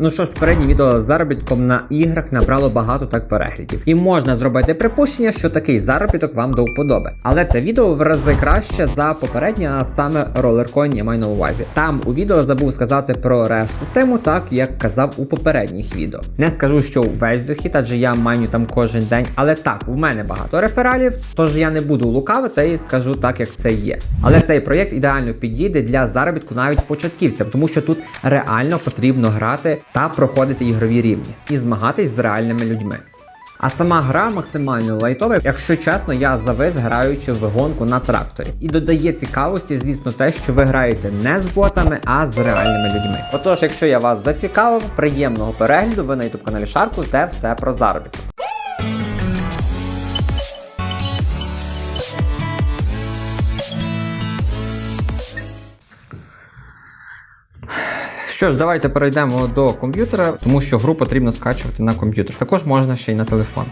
Ну що ж, попереднє відео з заробітком на іграх набрало багато так переглядів. І можна зробити припущення, що такий заробіток вам до вподоби. Але це відео в рази краще за попереднє, а саме ролеркоін я маю на увазі. Там у відео забув сказати про реф систему, так як казав у попередніх відео. Не скажу, що весь дохід, адже я майню там кожен день. Але так, у мене багато рефералів, тож я не буду лукавити і скажу так, як це є. Але цей проєкт ідеально підійде для заробітку навіть початківцям, тому що тут реально потрібно грати та проходити ігрові рівні і змагатись з реальними людьми. А сама гра максимально лайтова, якщо чесно, я завис граючи в гонку на тракторі. І додає цікавості, звісно, те, що ви граєте не з ботами, а з реальними людьми. Отож, якщо я вас зацікавив, приємного перегляду, ви на youtube каналі Шарку, де все про заробіток. Що ж, давайте перейдемо до комп'ютера, тому що гру потрібно скачувати на комп'ютер. Також можна ще й на телефон.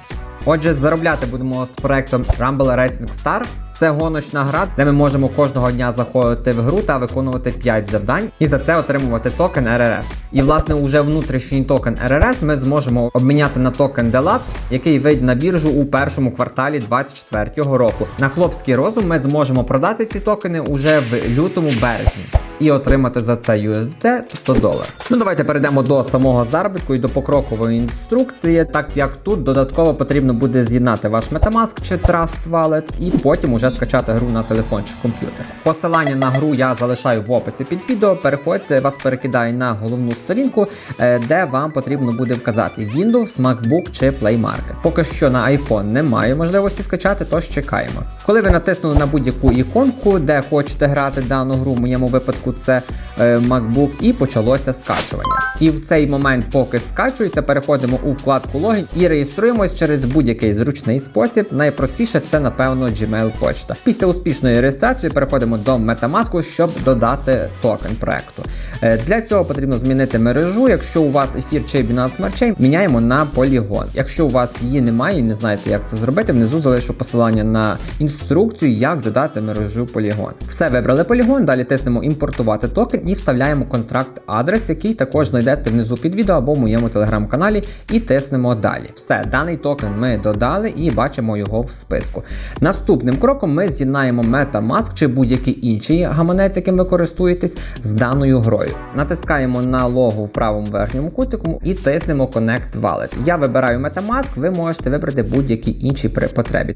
Отже, заробляти будемо з проектом Rumble Racing Star. Це гоночна гра, де ми можемо кожного дня заходити в гру та виконувати 5 завдань, і за це отримувати токен RRS. І власне уже внутрішній токен RRS ми зможемо обміняти на токен Deluxe, який вийде на біржу у першому кварталі 2024 року. На хлопський розум ми зможемо продати ці токени уже в лютому березні. І отримати за це USDT, тобто долар. Ну давайте перейдемо до самого заробітку і до покрокової інструкції, так як тут додатково потрібно буде з'єднати ваш Metamask чи Trust Wallet і потім уже скачати гру на телефон чи комп'ютер. Посилання на гру я залишаю в описі під відео. Переходьте, вас перекидає на головну сторінку, е, де вам потрібно буде вказати Windows, MacBook чи Play Market. Поки що на iPhone немає можливості скачати, тож чекаємо. Коли ви натиснули на будь-яку іконку, де хочете грати дану гру, в моєму випадку це е, MacBook, і почалося скачування. І в цей момент, поки скачується, переходимо у вкладку логін і реєструємось через будь-який зручний спосіб. Найпростіше це, напевно, Gmail почта. Після успішної реєстрації переходимо до Metamask, щоб додати токен проекту. Е, Для цього потрібно змінити мережу. Якщо у вас ефір чи Binance Smart Chain, міняємо на Polygon. Якщо у вас її немає і не знаєте, як це зробити, внизу залишу посилання на інструкцію, як додати мережу Polygon. Все вибрали Polygon, далі тиснемо імпортувати токен і вставляємо контракт адрес, який також знайдете внизу під відео або в моєму телеграм-каналі, і тиснемо далі. Все, даний токен ми додали і бачимо його в списку. Наступним кроком ми з'єднаємо MetaMask чи будь-який інший гаманець, яким ви користуєтесь, з даною грою. Натискаємо на логу в правому верхньому кутику і тиснемо Connect Wallet. Я вибираю MetaMask, ви можете вибрати будь-який інший при потребі.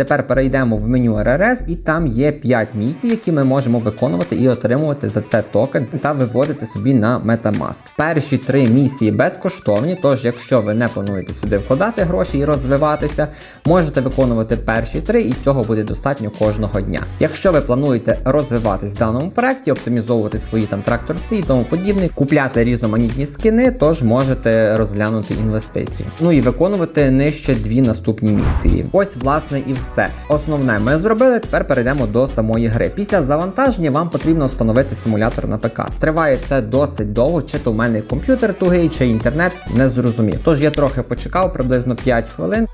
Тепер перейдемо в меню RRS, і там є 5 місій, які ми можемо виконувати і отримувати за це токен та виводити собі на Metamask. Перші три місії безкоштовні, тож якщо ви не плануєте сюди вкладати гроші і розвиватися, можете виконувати перші три, і цього буде достатньо кожного дня. Якщо ви плануєте розвиватись в даному проекті, оптимізовувати свої там тракторці і тому подібне, купляти різноманітні скини, тож можете розглянути інвестицію. Ну і виконувати нижче дві наступні місії. Ось, власне, і все. Основне ми зробили. Тепер перейдемо до самої гри. Після завантаження вам потрібно встановити симулятор на ПК. Триває це досить довго, чи то в мене комп'ютер тугий, чи інтернет не зрозумів. Тож я трохи почекав, приблизно 5 хвилин.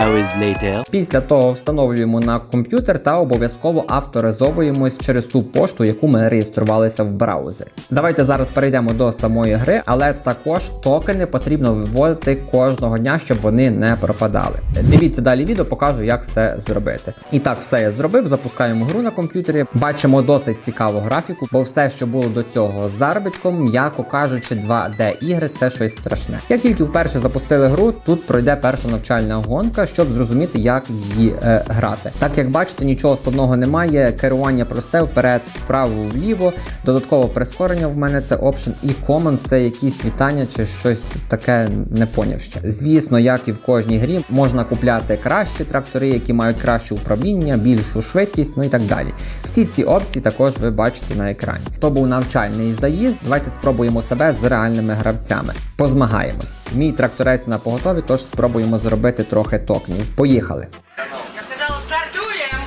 Hours later. Після того встановлюємо на комп'ютер та обов'язково авторизовуємось через ту пошту, яку ми реєструвалися в браузері. Давайте зараз перейдемо до самої гри, але також токени потрібно виводити кожного дня, щоб вони не пропадали. Дивіться далі відео, покажу, як це зробити. І так, все я зробив. Запускаємо гру на комп'ютері. Бачимо досить цікаву графіку, бо все, що було до цього заробітком, м'яко кажучи, 2D ігри це щось страшне. Як тільки вперше запустили гру, тут пройде перша навчальна гонка, щоб зрозуміти, як її е, грати. Так як бачите, нічого складного немає. Керування просте вперед, вправо, вліво. Додаткове прискорення в мене це Option і Command це якісь вітання чи щось таке не поняв ще. Звісно, як і в кожній грі, можна купляти кращі трактори, які мають краще управління, більшу швидкість, ну і так далі. Всі ці опції також ви бачите на екрані. То був навчальний заїзд. Давайте спробуємо себе з реальними гравцями. Позмагаємось. Мій тракторець на поготові, тож спробуємо зробити трохи токенів. Поїхали. Я сказала, стартуем!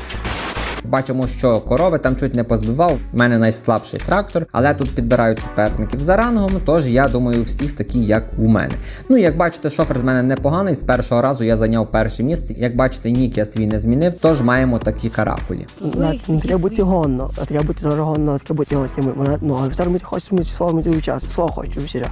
Бачимо, що корови там чуть не позбивав. У мене найслабший трактор, але тут підбирають суперників за рангом. Тож я думаю, всіх такі, як у мене. Ну як бачите, шофер з мене непоганий. З першого разу я зайняв перше місце. Як бачите, нік я свій не змінив, тож маємо такі каракулі. Не треба бути гонно, а треба бути дуже гонно, треба бути гонно. Вона, ну, а зараз ми хочемо слово час, слово хочу всі.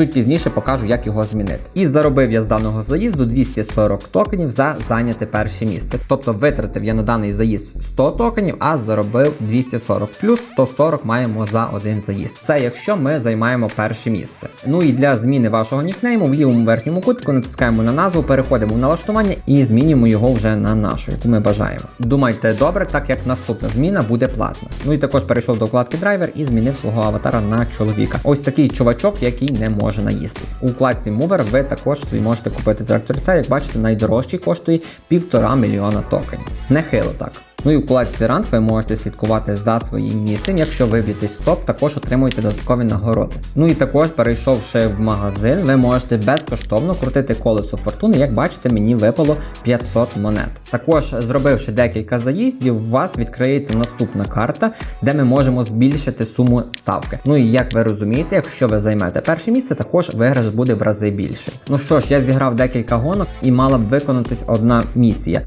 Чуть пізніше покажу, як його змінити. І заробив я з даного заїзду 240 токенів за зайняте перше місце. Тобто витратив я на даний заїзд 100 токенів, а заробив 240. Плюс 140 маємо за один заїзд. Це якщо ми займаємо перше місце. Ну і для зміни вашого нікнейму в лівому верхньому кутику натискаємо на назву, переходимо в налаштування і змінюємо його вже на нашу, яку ми бажаємо. Думайте добре, так як наступна зміна буде платна. Ну і також перейшов до вкладки драйвер і змінив свого аватара на чоловіка. Ось такий чувачок, який не може наїстись. У вкладці Mover ви також собі можете купити тракторця. Як бачите, найдорожчий коштує півтора мільйона токенів. Нехило так. Ну і у вкладці Rant ви можете слідкувати за своїм місцем. Якщо виб'єтесь топ, також отримуєте додаткові нагороди. Ну і також, перейшовши в магазин, ви можете безкоштовно крутити колесо фортуни. Як бачите, мені випало 500 монет. Також, зробивши декілька заїздів, у вас відкриється наступна карта, де ми можемо збільшити суму ставки. Ну і як ви розумієте, якщо ви займете перше місце, також виграш буде в рази більше. Ну що ж, я зіграв декілька гонок і мала б виконатись одна місія.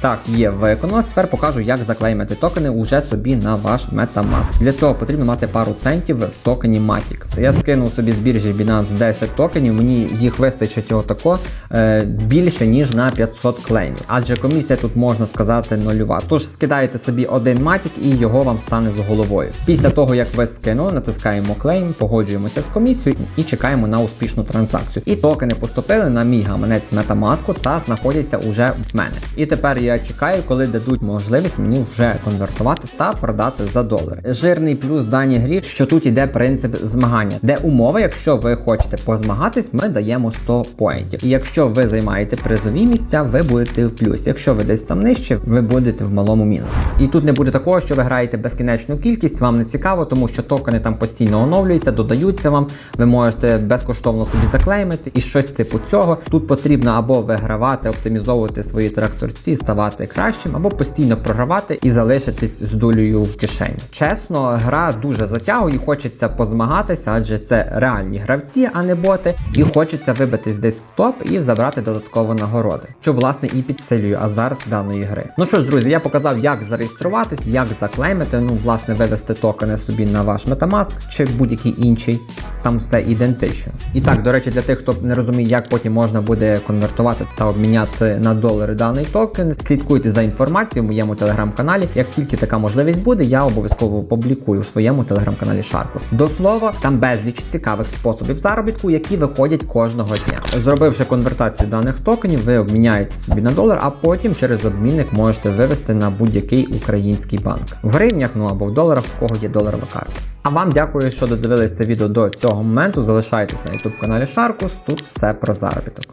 Так, є виконалось. Тепер покажу, як заклеймити токени уже собі на ваш Metamask. Для цього потрібно мати пару центів в токені Matic. Я скинув собі з біржі Binance 10 токенів, мені їх вистачить отако е, більше, ніж на 500 клеймів. Адже комісія тут можна сказати нульова. Тож скидаєте собі один Matic і його вам стане з головою. Після того, як ви скинули, натискаємо клейм, погоджуємося з комісією і чекаємо на успішну транзакцію. І токени поступили на мій гаманець Metamask та знаходяться уже в мене. І тепер я чекаю, коли дадуть можливість мені вже конвертувати та продати за долари. Жирний плюс в даній грі, що тут іде принцип змагання, де умова, якщо ви хочете позмагатись, ми даємо 100 поінтів. І якщо ви займаєте призові місця, ви будете в плюсі. Якщо ви десь там нижче, ви будете в малому мінусі. І тут не буде такого, що ви граєте безкінечну кількість, вам не цікаво, тому що токени там постійно оновлюються, додаються вам. Ви можете безкоштовно собі заклеймити і щось типу цього. Тут потрібно або вигравати, оптимізовувати свої тракторці, ставати кращим, або постійно програвати і залишитись з долею в кишені. Чесно, гра дуже затягує, хочеться позмагатися, адже це реальні гравці, а не боти. І хочеться вибитись десь в топ і забрати додатково нагороди, що власне і підсилює азарт даної гри. Ну що ж, друзі, я показав, як зареєструватись, як заклеймити, ну, власне, вивести токени собі на ваш Metamask чи будь-який інший. Там все ідентично. І так, до речі, для тих, хто не розуміє, як потім можна буде конвертувати та обміняти на долари даний токен, слідкуйте за інформацією в моєму телеграм-каналі. Як тільки така можливість буде, я обов'язково публікую у своєму телеграм-каналі Sharkus. До слова, там безліч цікавих способів заробітку, які виходять кожного дня. Зробивши конвертацію даних токенів, ви обміняєте собі на долар, а потім через обмінник можете вивести на будь-який український банк в гривнях, ну або в доларах, у кого є доларова карта. А вам дякую, що додивились це відео до цього моменту. Залишайтесь на YouTube каналі Sharkus, тут все про заробіток.